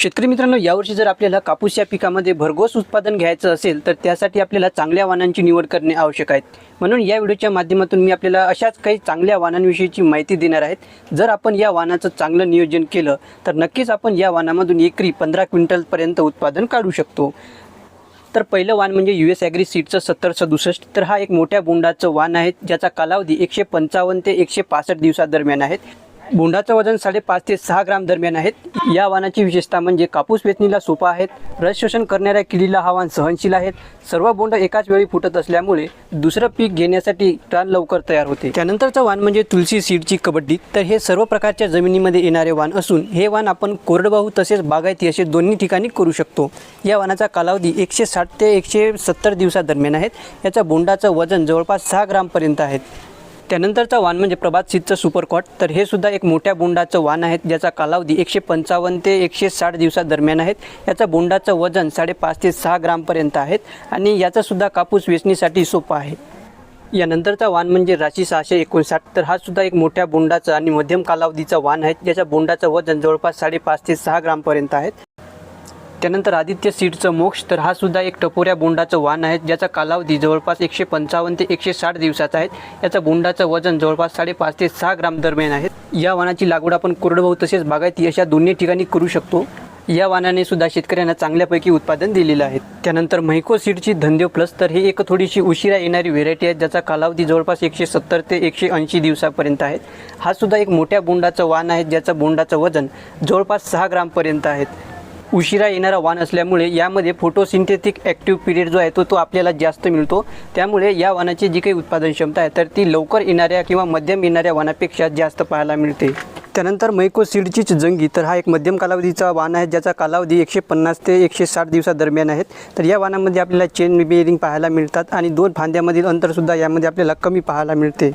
शेतकरी मित्रांनो यावर्षी जर आपल्याला कापूस या पिकामध्ये भरघोस उत्पादन घ्यायचं असेल तर त्यासाठी आपल्याला चांगल्या वाहनांची निवड करणे आवश्यक आहे. म्हणून या व्हिडिओच्या माध्यमातून मी आपल्याला अशाच काही चांगल्या वाहनांविषयीची माहिती देणार आहेत. जर आपण या वाहनाचं चांगलं नियोजन केलं तर नक्कीच आपण या वाहनामधून एकरी पंधरा क्विंटलपर्यंत उत्पादन काढू शकतो. तर पहिलं वाहन म्हणजे यू एस ॲग्री सीटचं सत्तर सदुसष्ट तर हा एक मोठ्या बोंडाचं वाण आहे ज्याचा कालावधी एकशे पंचावन्न ते एकशे पासष्ट दिवसादरम्यान आहे. बोंडाचं वजन साडेपाच ते सहा ग्राम दरम्यान आहेत. या वाणाची विशेषता म्हणजे कापूस वेचणीला सोपा आहेत. रस शोषण करणाऱ्या किडीला हा वाण सहनशील आहेत. सर्व बोंड एकाच वेळी फुटत असल्यामुळे दुसरं पीक घेण्यासाठी रान लवकर तयार होते. त्यानंतरचं वाण म्हणजे तुलसी सीडची कबड्डी. तर हे सर्व प्रकारच्या जमिनीमध्ये येणारे वाण असून हे वाण आपण कोरडवाहू तसेच बागायती असे दोन्ही ठिकाणी करू शकतो. या वाणाचा कालावधी एकशे साठ ते एकशे सत्तर दिवसादरम्यान आहेत याचा बोंडाचं वजन जवळपास सहा ग्रामपर्यंत आहेत त्यानंतरचा वाण म्हणजे प्रभात सिद्धचं सुपरकॉट. तर हे सुद्धा एक मोठ्या बोंडाचं वाण आहे ज्याचा कालावधी एकशे पंचावन्न ते एकशे साठ दिवसादरम्यान आहेत. याचा बोंडाचं वजन साडेपाच ते सहा ग्रामपर्यंत आहेत आणि याचासुद्धा कापूस वेचणीसाठी सोपा आहे. यानंतरचा वाण म्हणजे राशी सहाशे एकोणसाठ. तर हा सुद्धा एक मोठ्या बोंडाचा आणि मध्यम कालावधीचा वाण आहे ज्याच्या बोंडाचं वजन जवळपास साडेपाच ते सहा ग्रामपर्यंत आहेत त्यानंतर आदित्य सीडचं मोक्ष तर हा सुद्धा एक टपोऱ्या बोंडाचं वाण आहे ज्याचा कालावधी जवळपास एकशे पंचावन्न ते एकशे साठ दिवसाचा आहे. याचा बोंडाचं वजन जवळपास साडेपाच ते सहा ग्राम दरम्यान आहे. या वाणाची लागवड आपण कोरडभाऊ तसेच बागायती अशा दोन्ही ठिकाणी करू शकतो. या वाणाने सुद्धा शेतकऱ्यांना चांगल्यापैकी उत्पादन दिलेलं आहे. त्यानंतर महिको सीडची धंदेव प्लस तर ही एक थोडीशी उशिरा येणारी व्हेरायटी आहे ज्याचा कालावधी जवळपास एकशे सत्तर ते एकशे ऐंशी दिवसापर्यंत आहे. हा सुद्धा एक मोठ्या बोंडाचं वाण आहे ज्याचं बोंडाचं वजन जवळपास सहा ग्रामपर्यंत आहेत उशिरा येणारा वाण असल्यामुळे यामध्ये फोटोसिंथेटिक ॲक्टिव्ह पिरियड जो आहे तो तो आपल्याला जास्त मिळतो. त्यामुळे या वाणाची जी काही उत्पादन क्षमता आहे तर ती लवकर येणाऱ्या किंवा मध्यम येणाऱ्या वाणापेक्षा जास्त पाहायला मिळते. त्यानंतर मैको सीडचीच जंगी तर हा एक मध्यम कालावधीचा वाण आहे ज्याचा कालावधी एकशे पन्नास ते एकशे साठ दिवसादरम्यान आहेत. तर या वाणामध्ये आपल्याला चेन बेरिंग पाहायला मिळतात आणि दोन फांद्यामधील अंतरसुद्धा यामध्ये आपल्याला कमी पाहायला मिळते.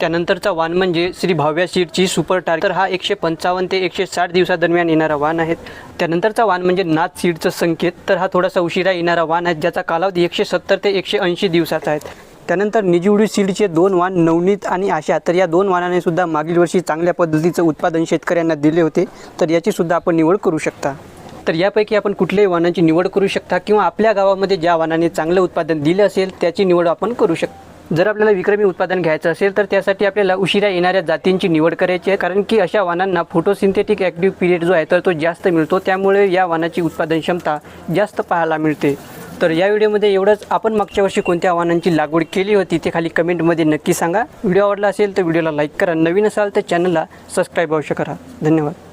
त्यानंतरचा वाण म्हणजे श्री भाव्या सीडची सुपर तर हा एकशे पंचावन्न ते एकशे साठ दिवसादरम्यान येणारा वाण आहे. त्यानंतरचा वाण म्हणजे नाथ सीडचं संकेत. तर हा थोडासा उशिरा येणारा वाण आहे ज्याचा कालावधी एकशे सत्तर ते एकशे ऐंशी दिवसाचा आहे. त्यानंतर निजिवडी सीडचे दोन वाण नवनीत आणि आशा. तर या दोन वाणाने सुद्धा मागील वर्षी चांगल्या पद्धतीचं उत्पादन शेतकऱ्यांना दिले होते. तर याची सुद्धा आपण निवड करू शकता. तर यापैकी आपण कुठल्याही वाणांची निवड करू शकता किंवा आपल्या गावामध्ये ज्या वाणाने चांगलं उत्पादन दिलं असेल त्याची निवड आपण करू शकता. जर आपल्याला विक्रमी उत्पादन घ्यायचं असेल तर त्यासाठी आपल्याला उशिरा येणाऱ्या जातींची निवड करायची आहे. कारण की अशा वाणांना फोटोसिंथेटिक ॲक्टिव्ह पिरियड जो आहे तर तो जास्त मिळतो. त्यामुळे या वाणाची उत्पादन क्षमता जास्त पाहायला मिळते. तर या व्हिडिओमध्ये एवढंच. आपण मागच्या वर्षी कोणत्या वाहनांची लागवड केली होती ते खाली कमेंटमध्ये नक्की सांगा. व्हिडिओ आवडला असेल तर व्हिडिओला लाईक करा. नवीन असाल तर चॅनलला सबस्क्राईब अवश्य करा. धन्यवाद.